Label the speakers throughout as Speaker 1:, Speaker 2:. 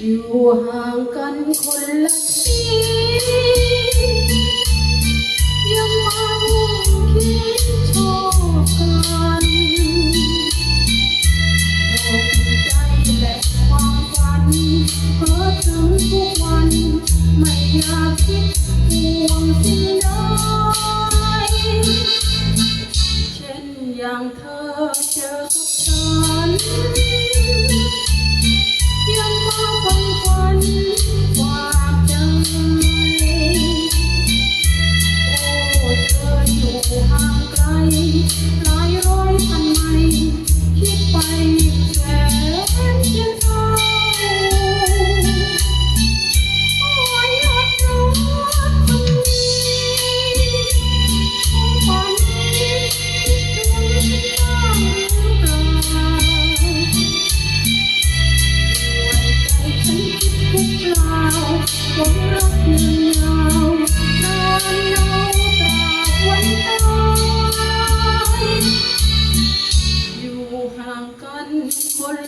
Speaker 1: อยู่ห่างกันคนละทียังมามุ่งคิดชอบกันตกใจและความฝันเพ้อถึงทุกวัน ไม่อยากคิดห่วงสิ่งใด เช่นอย่างเธอเจอกับฉัน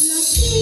Speaker 1: love you.